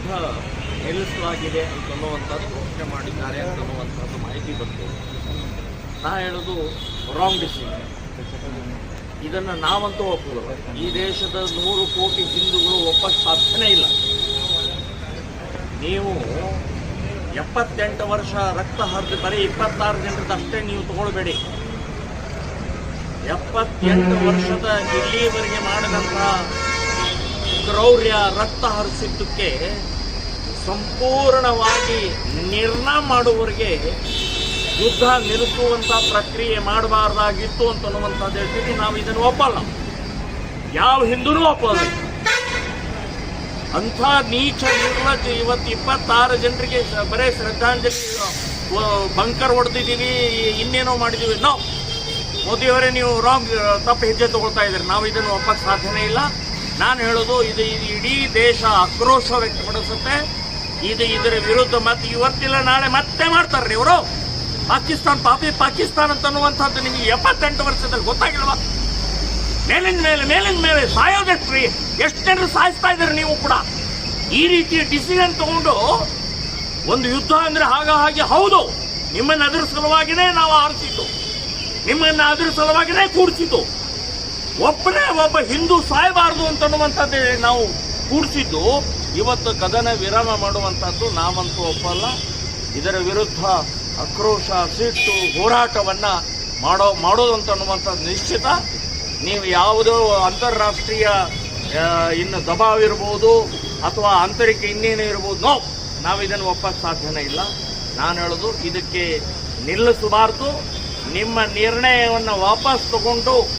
ಯುದ್ಧ ನಿಲ್ಲಿಸಲಾಗಿದೆ ಅಂತನ್ನುವಂಥದ್ದು ಘೋಷಣೆ ಮಾಡಿದ್ದಾರೆ ಅಂತನ್ನುವಂಥದ್ದು ಮಾಹಿತಿ ಬಂತು. ನಾ ಹೇಳೋದು ರಾಂಗ್ ಡಿಸಿಷನ್ ಇದನ್ನು ನಾವಂತೂ ಒಪ್ಪುವುದಿಲ್ಲ. ಈ ದೇಶದ ನೂರು ಕೋಟಿ ಹಿಂದೂಗಳು ಒಪ್ಪಕ್ಕೆ ಸಾಧ್ಯನೇ ಇಲ್ಲ. ನೀವು ಎಪ್ಪತ್ತೆಂಟು ವರ್ಷ ರಕ್ತ ಹರಿದು ಬರೀ ಇಪ್ಪತ್ತಾರು ಅಷ್ಟೇ ನೀವು ತಗೊಳ್ಬೇಡಿ. ಎಪ್ಪತ್ತೆಂಟು ವರ್ಷದ ಇಲ್ಲಿವರೆಗೆ ಮಾಡಿದಂಥ ಕ್ರೌರ್ಯ ರಕ್ತ ಹರಿಸಿದ್ದಕ್ಕೆ ಸಂಪೂರ್ಣವಾಗಿ ನಿರ್ಣಯ ಮಾಡುವವರಿಗೆ ಯುದ್ಧ ನಿಲ್ಲಿಸುವಂಥ ಪ್ರಕ್ರಿಯೆ ಮಾಡಬಾರ್ದಾಗಿತ್ತು ಅಂತನ್ನುವಂಥದ್ದು ಹೇಳ್ತೀವಿ ನಾವು ಇದನ್ನು ಒಪ್ಪಲ್ಲ. ಯಾವ ಹಿಂದೂನೂ ಒಪ್ಪಲ್ಲ. ಅಂಥ ನೀಚ ನಿರ್ಲಜ್ಜ ಇವತ್ತು ಇಪ್ಪತ್ತಾರು ಜನರಿಗೆ ಬರೇ ಶ್ರದ್ಧಾಂಜಲಿ ಬಂಕರ್ ಹೊಡೆದಿದ್ದೀವಿ ಇನ್ನೇನೋ ಮಾಡಿದ್ದೀವಿ ನಾವು ಮೋದಿಯವರೇ ನೀವು ರಾಂಗ್, ತಪ್ಪು ಹೆಜ್ಜೆ ತಗೊಳ್ತಾ ಇದ್ದೀರಿ. ನಾವು ಇದನ್ನು ಒಪ್ಪಕ್ಕೆ ಸಾಧ್ಯನೇ ಇಲ್ಲ. ನಾನು ಹೇಳೋದು, ಇದು ಇಡೀ ದೇಶ ಆಕ್ರೋಶ ವ್ಯಕ್ತಪಡಿಸುತ್ತೆ. ಇದು ಇದರ ವಿರುದ್ಧ ಮತ್ತೆ ಇವತ್ತಿಲ್ಲ, ನಾಳೆ ಮತ್ತೆ ಮಾಡ್ತಾರೆ ಇವರು. ಪಾಕಿಸ್ತಾನ್ ಪಾಪಿ, ಪಾಕಿಸ್ತಾನ್ ಅಂತನ್ನುವಂಥದ್ದು ನಿಮಗೆ ಎಪ್ಪತ್ತೆಂಟು ವರ್ಷದಲ್ಲಿ ಗೊತ್ತಾಗಿಲ್ವಾ? ಮೇಲಿನ ಮೇಲೆ ಮೇಲಿನ ಮೇಲೆ ಸಾಯೋದೆಷ್ಟ್ರಿ ಎಷ್ಟು ಜನರು ಸಾಯಿಸ್ತಾ ಇದ್ದಾರೆ ನೀವು ಕೂಡ? ಈ ರೀತಿ ಡಿಸಿಷನ್ ತಗೊಂಡು ಒಂದು ಯುದ್ಧ ಅಂದ್ರೆ ಆಗ ಹಾಗೆ ಹೌದು. ನಿಮ್ಮನ್ನು ಅದರ ಸಲುವಾಗಿನೇ ನಾವು ಆರಿಸಿದ್ದು. ನಿಮ್ಮನ್ನು ಅದರ ಸಲುವಾಗಿನೇ ಕೂಡಿಸಿದ್ದು ಒಬ್ಬನೇ ಒಬ್ಬ ಹಿಂದೂ ಸಾಯಬಾರದು ಅಂತನ್ನುವಂಥದ್ದೇ ನಾವು ಕೂಡಿಸಿದ್ದು. ಇವತ್ತು ಕದನ ವಿರಾಮ ಮಾಡುವಂಥದ್ದು ನಾವಂತೂ ಒಪ್ಪಲ್ಲ. ಇದರ ವಿರುದ್ಧ ಆಕ್ರೋಶ, ಸಿಟ್ಟು, ಹೋರಾಟವನ್ನ ಮಾಡೋ, ಮಾಡೋದು ಅಂತನ್ನುವಂಥದ್ದು ನಿಶ್ಚಿತ. ನೀವು ಯಾವುದೋ ಅಂತಾರಾಷ್ಟ್ರೀಯ ಇನ್ನು ದಬಾವ್ ಇರ್ಬೋದು ಅಥವಾ ಆಂತರಿಕ ಇನ್ನೇನು ಇರ್ಬೋದು. ನೋ ನಾವು ಇದನ್ನು ಒಪ್ಪಕ್ಕೆ ಸಾಧ್ಯನೇ ಇಲ್ಲ. ನಾನು ಹೇಳೋದು, ಇದಕ್ಕೆ ನಿಲ್ಲಿಸಬಾರ್ದು. ನಿಮ್ಮ ನಿರ್ಣಯವನ್ನು ವಾಪಸ್ ತಗೊಂಡು